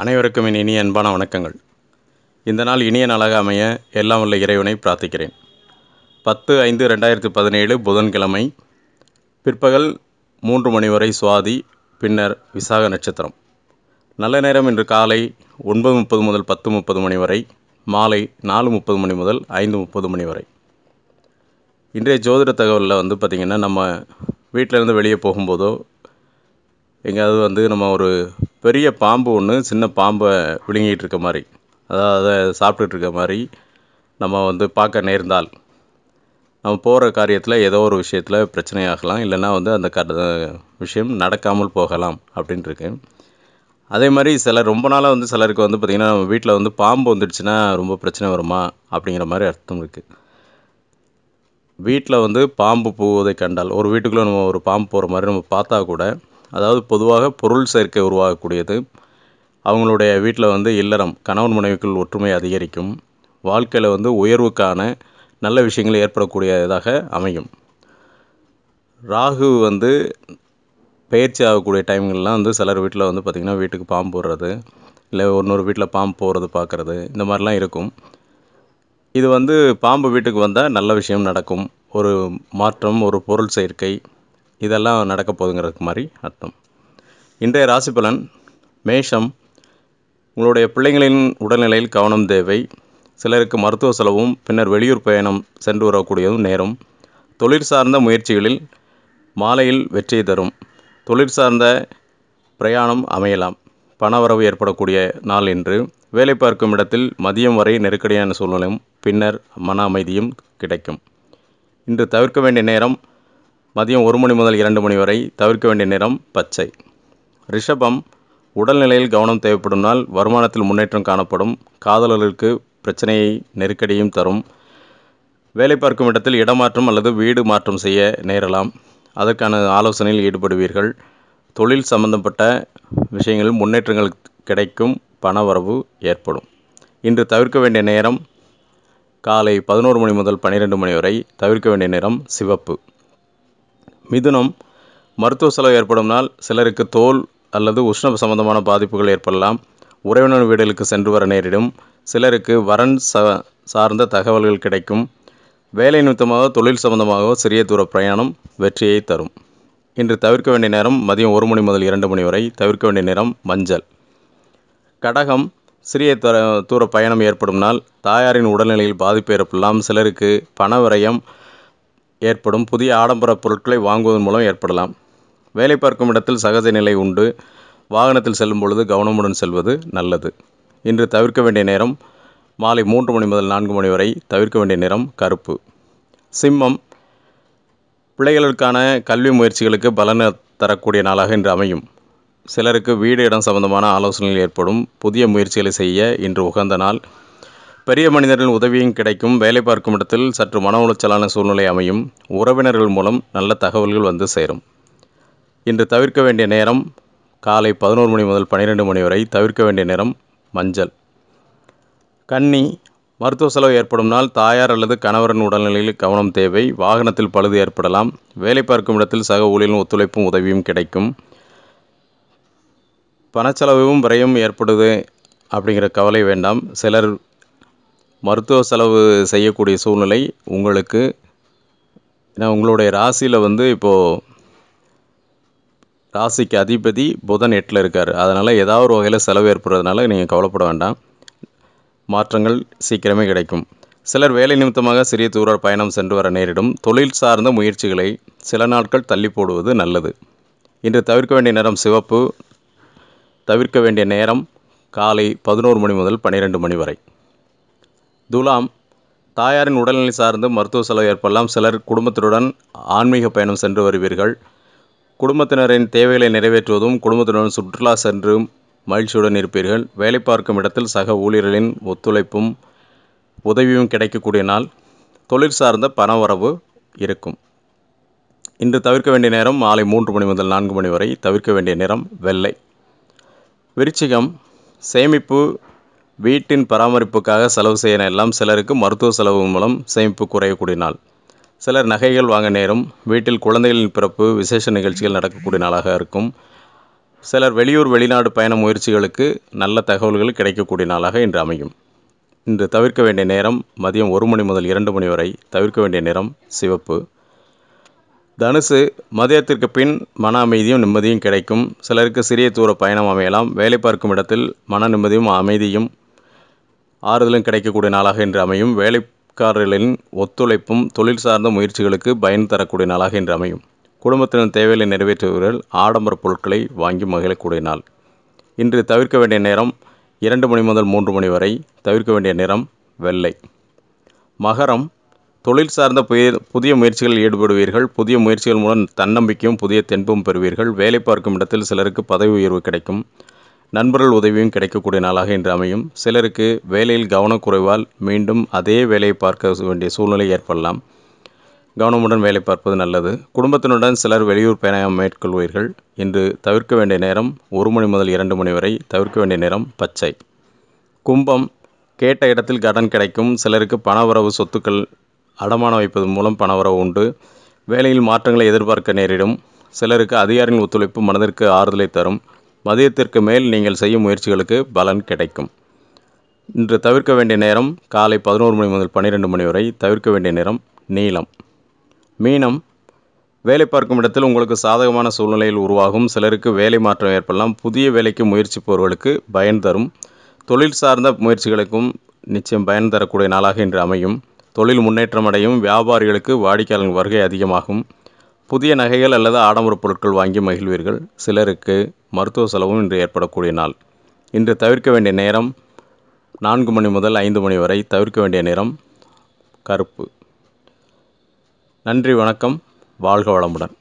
அனைவருக்கும் என் இனிய அன்பான வணக்கங்கள். இந்த நாள் இனிய நாளாக அமைய எல்லாம் உள்ள இறைவனை பிரார்த்திக்கிறேன். பத்து ஐந்து ரெண்டாயிரத்தி பதினேழு புதன்கிழமை பிற்பகல் மூன்று மணி வரை சுவாதி பின்னர் விசாக நட்சத்திரம். நல்ல நேரம் இன்று காலை ஒன்பது முப்பது முதல் பத்து முப்பது மணி வரை மாலை நாலு முப்பது மணி முதல் ஐந்து முப்பது மணி வரை. இன்றைய ஜோதிட தகவலில் வந்து பார்த்திங்கன்னா நம்ம வீட்டிலேருந்து வெளியே போகும்போதோ எங்கேயாவது வந்து நம்ம ஒரு பெரிய பாம்பு ஒன்று சின்ன பாம்பை விழுங்கிட்டு இருக்க மாதிரி. அதாவது அதை சாப்பிட்டுட்டு இருக்க மாதிரி நம்ம வந்து பார்க்க நேர்ந்தால். நம்ம போகிற காரியத்தில் ஏதோ ஒரு விஷயத்தில் பிரச்சனையாகலாம். இல்லைன்னா வந்து அந்த க விஷயம் நடக்காமல் போகலாம் அப்படின்ட்டு இருக்கு. அதே மாதிரி சில ரொம்ப நாளாக வந்து சிலருக்கு வந்து பார்த்திங்கன்னா நம்ம வீட்டில் வந்து பாம்பு வந்துடுச்சுன்னா ரொம்ப பிரச்சனை வருமா அப்படிங்கிற மாதிரி அர்த்தம் இருக்குது வீட்டில் வந்து பாம்பு போவதை கண்டால் ஒரு வீட்டுக்குள்ளே நம்ம ஒரு பாம்பு போகிற மாதிரி நம்ம பார்த்தா கூட அதாவது பொதுவாக பொருள் சேர்க்கை உருவாகக்கூடியது. அவங்களுடைய வீட்டில் வந்து இல்லறம் கணவன் மனைவிக்குள் ஒற்றுமை அதிகரிக்கும். வாழ்க்கையில் வந்து உயர்வுக்கான நல்ல விஷயங்கள் ஏற்படக்கூடியதாக அமையும். ராகு வந்து பயிற்சி ஆகக்கூடிய டைம்கள்லாம் வந்து சிலர் வீட்டில் வந்து பார்த்திங்கன்னா வீட்டுக்கு பாம்பு போடுறது இல்லை இன்னொரு வீட்டில் பாம்பு போகிறது பார்க்குறது இந்த மாதிரிலாம் இருக்கும். இது வந்து பாம்பு வீட்டுக்கு வந்தால் நல்ல விஷயம் நடக்கும். ஒரு மாற்றம் ஒரு பொருள் சேர்க்கை இதெல்லாம் நடக்க போகுதுங்கிறதுக்கு மாதிரி அர்த்தம். இன்றைய ராசி பலன் மேஷம். உங்களுடைய பிள்ளைங்களின் உடல்நிலையில் கவனம் தேவை. சிலருக்கு மருத்துவ செலவும் பின்னர் வெளியூர் பயணம் சென்று வரக்கூடியதும் நேரும். தொழில் சார்ந்த முயற்சிகளில் மாலையில் வெற்றி தரும். தொழில் சார்ந்த பிரயாணம் அமையலாம். பணவரவு ஏற்படக்கூடிய நாள் என்று வேலை பார்க்கும் இடத்தில் மதியம் வரை நெருக்கடியான சூழ்நிலையும் பின்னர் மன அமைதியும் கிடைக்கும். இன்று தவிர்க்க வேண்டிய நேரம் மதியம் ஒரு மணி முதல் இரண்டு மணி வரை தவிர்க்க வேண்டிய நேரம் பச்சை. ரிஷபம் உடல்நிலையில் கவனம் தேவைப்படும் நாள் வருமானத்தில் முன்னேற்றம் காணப்படும். காதலர்களுக்கு பிரச்சனையை நெருக்கடியும் தரும். வேலை பார்க்கும் இடத்தில் இடமாற்றம் அல்லது வீடு மாற்றம் செய்ய நேரலாம். அதற்கான ஆலோசனையில் ஈடுபடுவீர்கள். தொழில் சம்பந்தப்பட்ட விஷயங்களில் முன்னேற்றங்கள் கிடைக்கும். பணவரவு ஏற்படும். இன்று தவிர்க்க வேண்டிய நேரம் காலை பதினோரு மணி முதல் பன்னிரெண்டு மணி வரை தவிர்க்க வேண்டிய நேரம் சிவப்பு. மிதுனம் மருத்துவ செலவு ஏற்படும் நாள் சிலருக்கு தோல் அல்லது உஷ்ண சம்பந்தமான பாதிப்புகள் ஏற்படலாம். உறவினர் வீடுகளுக்கு சென்று வர நேரிடும். சிலருக்கு வரன் ச சார்ந்த தகவல்கள் கிடைக்கும். வேலை நிமித்தமாக தொழில் சம்பந்தமாகவோ சிறிய தூர பிரயாணம் வெற்றியை தரும். இன்று தவிர்க்க வேண்டிய நேரம் மதியம் ஒரு மணி முதல் இரண்டு மணி வரை தவிர்க்க வேண்டிய நேரம் மஞ்சள். கடகம் சிறிய தூர தூர பயணம் ஏற்படும் நாள் தாயாரின் உடல்நிலையில் பாதிப்பு ஏற்படலாம். சிலருக்கு பண விரயம் ஏற்படும் புதிய ஆடம்பர பொருட்களை வாங்குவதன் மூலம் ஏற்படலாம். வேலை பார்க்கும் இடத்தில் சகஜ நிலை உண்டு. வாகனத்தில் செல்லும் பொழுது கவனமுடன் செல்வது நல்லது. இன்று தவிர்க்க வேண்டிய நேரம் மாலை மூன்று மணி முதல் நான்கு மணி வரை தவிர்க்க வேண்டிய நேரம் கருப்பு. சிம்மம் பிள்ளைகளுக்கான கல்வி முயற்சிகளுக்கு பலன் தரக்கூடிய நாளாக இன்று அமையும். சிலருக்கு வீடு இடம் சம்பந்தமான ஆலோசனைகள் ஏற்படும். புதிய முயற்சிகளை செய்ய இன்று உகந்த நாள். பெரிய மனிதர்களின் உதவியும் கிடைக்கும். வேலை பார்க்கும் இடத்தில் சற்று மன உளைச்சலான சூழ்நிலை அமையும். உறவினர்கள் மூலம் நல்ல தகவல்கள் வந்து சேரும். இன்று தவிர்க்க வேண்டிய நேரம் காலை பதினோரு மணி முதல் பன்னிரெண்டு மணி வரை தவிர்க்க வேண்டிய நேரம் மஞ்சள். கன்னி மருத்துவ செலவு ஏற்படும் நாள். தாயார் அல்லது கணவரின் உடல்நிலையில் கவனம் தேவை. வாகனத்தில் பழுது ஏற்படலாம். வேலை பார்க்கும் இடத்தில் சக ஊழியரின் ஒத்துழைப்பும் உதவியும் கிடைக்கும். பணச்செலவும் விரயம் ஏற்படுது அப்படிங்கிற கவலை வேண்டாம். சிலர் மருத்துவ செலவு செய்யக்கூடிய சூழ்நிலை உங்களுக்கு. ஏன்னா உங்களுடைய ராசியில் வந்து இப்போது ராசிக்கு அதிபதி புதன் எட்டில் இருக்கார். அதனால் ஏதாவது ஒரு வகையில் செலவு ஏற்படுறதுனால நீங்கள் கவலைப்பட வேண்டாம். மாற்றங்கள் சீக்கிரமே கிடைக்கும். சிலர் வேலை நிமித்தமாக சிறிய தூர பயணம் சென்று வர நேரிடும். தொழில் சார்ந்த முயற்சிகளை சில நாட்கள் தள்ளி போடுவது நல்லது. இன்று தவிர்க்க வேண்டிய நேரம் சிவப்பு தவிர்க்க வேண்டிய நேரம் காலை பதினோரு மணி முதல் பன்னிரெண்டு மணி வரை. துலாம் தாயாரின் உடல்நிலை சார்ந்து மருத்துவ செலவு ஏற்படலாம். சிலர் குடும்பத்தினுடன் ஆன்மீக பயணம் சென்று வருவீர்கள். குடும்பத்தினரின் தேவைகளை நிறைவேற்றுவதும் குடும்பத்தினுடன் சுற்றுலா சென்று மகிழ்ச்சியுடன் இருப்பீர்கள். வேலை பார்க்கும் இடத்தில் சக ஊழியர்களின் ஒத்துழைப்பும் உதவியும் கிடைக்கக்கூடிய நாள். தொழில் சார்ந்த பணவரவு இருக்கும். இன்று தவிர்க்க வேண்டிய நேரம் மாலை மூன்று மணி முதல் நான்கு மணி வரை தவிர்க்க வேண்டிய நேரம் வெள்ளை. விருச்சிகம் சேமிப்பு வீட்டின் பராமரிப்புக்காக செலவு செய்ய எல்லாம் சிலருக்கு மருத்துவ செலவு மூலம் சேமிப்பு குறையக்கூடிய நாள். சிலர் நகைகள் வாங்க நேரும் வீட்டில் குழந்தைகளின் பிறப்பு விசேஷ நிகழ்ச்சிகள் நடக்கக்கூடிய நாளாக இருக்கும். சிலர் வெளியூர் வெளிநாடு பயண முயற்சிகளுக்கு நல்ல தகவல்கள் கிடைக்கக்கூடிய நாளாக இன்று அமையும். இன்று தவிர்க்க வேண்டிய நேரம் மதியம் ஒரு மணி முதல் இரண்டு மணி வரை தவிர்க்க வேண்டிய நிறம் சிவப்பு. தனுசு மதியத்திற்கு பின் மன அமைதியும் நிம்மதியும் கிடைக்கும். சிலருக்கு சிறிய தூர பயணம் அமையலாம். வேலை பார்க்கும் இடத்தில் மன நிம்மதியும் அமைதியும் ஆறுதலும் கிடைக்கக்கூடிய நாளாக இன்று அமையும். வேலைக்காரர்களின் ஒத்துழைப்பும் தொழில் சார்ந்த முயற்சிகளுக்கு பயன் தரக்கூடிய நாளாக இன்று அமையும். குடும்பத்தினர் தேவைகளை நிறைவேற்றுபவர்கள் ஆடம்பர பொருட்களை வாங்கி மகிழக்கூடிய நாள். இன்று தவிர்க்க வேண்டிய நேரம் இரண்டு மணி முதல் மூன்று மணி வரை தவிர்க்க வேண்டிய நிறம் வெள்ளை. மகரம் தொழில் சார்ந்த புதிய புதிய முயற்சிகளில் ஈடுபடுவீர்கள். புதிய முயற்சிகள் மூலம் தன்னம்பிக்கையும் புதிய தென்பும் பெறுவீர்கள். வேலை பார்க்கும் இடத்தில் சிலருக்கு பதவி உயர்வு கிடைக்கும். நண்பர்கள் உதவியும் கிடைக்கக்கூடிய நாளாக இன்று அமையும். சிலருக்கு வேலையில் கவனக்குறைவால் மீண்டும் அதே வேலையை பார்க்க வேண்டிய சூழ்நிலை ஏற்படலாம். கவனமுடன் வேலை பார்ப்பது நல்லது. குடும்பத்தினுடன் சிலர் வெளியூர் பயணம் மேற்கொள்வீர்கள். இன்று தவிர்க்க வேண்டிய நேரம் ஒரு மணி முதல் இரண்டு மணி வரை தவிர்க்க வேண்டிய நேரம் பச்சை. கும்பம் கேட்ட இடத்தில் கடன் கிடைக்கும். சிலருக்கு பணவரவு சொத்துக்கள் அடமானம் வைப்பது மூலம் பணவரவு உண்டு. வேலையில் மாற்றங்களை எதிர்பார்க்க நேரிடும். சிலருக்கு அதிகாரிகளின் ஒத்துழைப்பு மனதிற்கு ஆறுதலை தரும். மதியத்திற்கு மேல் நீங்கள் செய்யும் முயற்சிகளுக்கு பலன் கிடைக்கும். இன்று தவிர்க்க வேண்டிய நேரம் காலை பதினோரு மணி முதல் பன்னிரெண்டு மணி வரை தவிர்க்க வேண்டிய நேரம் நீளம். மீனம் வேலை பார்க்கும் இடத்தில் உங்களுக்கு சாதகமான சூழ்நிலையில் உருவாகும். சிலருக்கு வேலை மாற்றம் ஏற்படலாம். புதிய வேலைக்கு முயற்சிப்பவர்களுக்கு பயன் தரும். தொழில் சார்ந்த முயற்சிகளுக்கும் நிச்சயம் பயன் தரக்கூடிய நாளாக இன்று அமையும். தொழில் முன்னேற்றம் அடையும். வியாபாரிகளுக்கு வாடிக்கையாளர்கள் வருகை அதிகமாகும். புதிய நகைகள் அல்லது ஆடம்பர பொருட்கள் வாங்கி மகிழ்வீர்கள். சிலருக்கு மருத்துவ செலவும் இன்று ஏற்படக்கூடிய நாள். இன்று தவிர்க்க வேண்டிய நேரம் நான்கு மணி முதல் ஐந்து மணி வரை தவிர்க்க வேண்டிய நேரம் கருப்பு. நன்றி வணக்கம். வாழ்க வளமுடன்.